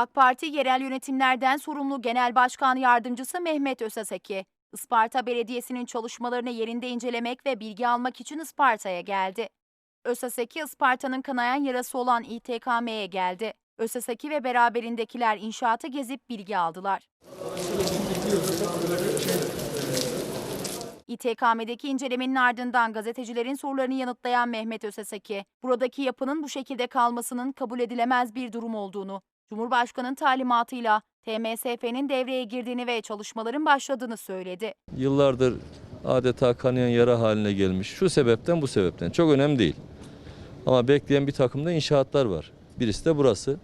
AK Parti yerel yönetimlerden sorumlu Genel Başkan Yardımcısı Mehmet Ösaseki, Isparta Belediyesi'nin çalışmalarını yerinde incelemek ve bilgi almak için Isparta'ya geldi. Ösaseki, Isparta'nın kanayan yarası olan İTKM'ye geldi. Ösaseki ve beraberindekiler inşaatı gezip bilgi aldılar. İTKM'deki incelemenin ardından gazetecilerin sorularını yanıtlayan Mehmet Öseseki, buradaki yapının bu şekilde kalmasının kabul edilemez bir durum olduğunu, Cumhurbaşkanı'nın talimatıyla TMSF'nin devreye girdiğini ve çalışmaların başladığını söyledi. Yıllardır adeta kanayan yara haline gelmiş. Şu sebepten bu sebepten. Çok önemli değil. Ama bekleyen bir takımda inşaatlar var. Birisi de burası.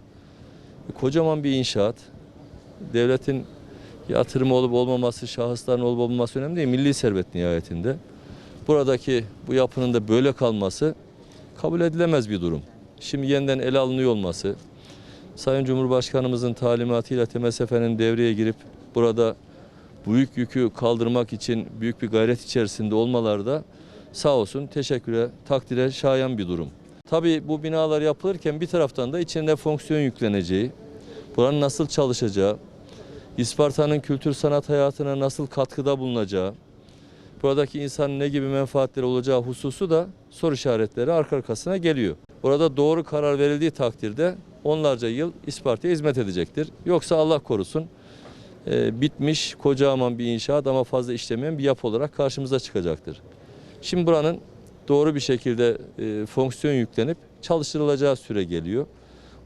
Kocaman bir inşaat. Devletin yatırımı olup olmaması, şahısların olup olmaması önemli değil. Milli servet nihayetinde. Buradaki bu yapının da böyle kalması kabul edilemez bir durum. Şimdi yeniden ele alınıyor olması, Sayın Cumhurbaşkanımızın talimatıyla TMSF'nin devreye girip burada büyük yükü kaldırmak için büyük bir gayret içerisinde olmaları da sağ olsun teşekküre, takdire şayan bir durum. Tabii bu binalar yapılırken bir taraftan da içinde fonksiyon yükleneceği, buranın nasıl çalışacağı, İsparta'nın kültür sanat hayatına nasıl katkıda bulunacağı, buradaki insanın ne gibi menfaatleri olacağı hususu da soru işaretleri arka arkasına geliyor. Burada doğru karar verildiği takdirde onlarca yıl İsparta'ya hizmet edecektir. Yoksa Allah korusun e, bitmiş kocaman bir inşaat ama fazla işlemeyen bir yapı olarak karşımıza çıkacaktır. Şimdi buranın doğru bir şekilde e, fonksiyon yüklenip çalıştırılacağı süre geliyor.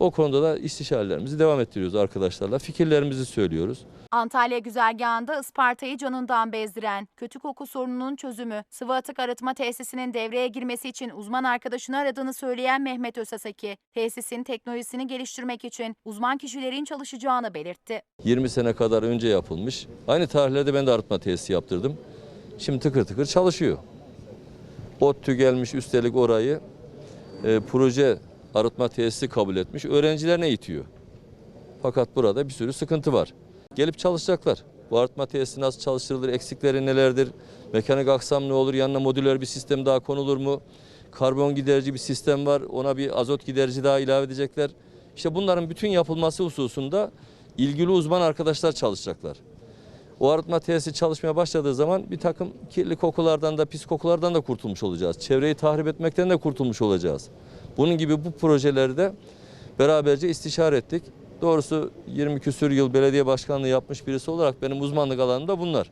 O konuda da istişarelerimizi devam ettiriyoruz arkadaşlarla. Fikirlerimizi söylüyoruz. Antalya güzergahında Isparta'yı canından bezdiren kötü koku sorununun çözümü, sıvı atık arıtma tesisinin devreye girmesi için uzman arkadaşını aradığını söyleyen Mehmet Ösaseki, tesisin teknolojisini geliştirmek için uzman kişilerin çalışacağını belirtti. 20 sene kadar önce yapılmış. Aynı tarihlerde ben de arıtma tesisi yaptırdım. Şimdi tıkır tıkır çalışıyor. ODTÜ gelmiş üstelik orayı e, proje arıtma tesisi kabul etmiş. Öğrencilerine itiyor. Fakat burada bir sürü sıkıntı var. Gelip çalışacaklar. Bu arıtma tesisi nasıl çalıştırılır, eksikleri nelerdir, mekanik aksam ne olur, yanına modüler bir sistem daha konulur mu? Karbon giderici bir sistem var, ona bir azot giderici daha ilave edecekler. İşte bunların bütün yapılması hususunda ilgili uzman arkadaşlar çalışacaklar. O arıtma tesisi çalışmaya başladığı zaman bir takım kirli kokulardan da pis kokulardan da kurtulmuş olacağız. Çevreyi tahrip etmekten de kurtulmuş olacağız. Bunun gibi bu projeleri de beraberce istişare ettik. Doğrusu 20 küsür yıl belediye başkanlığı yapmış birisi olarak benim uzmanlık alanım da bunlar.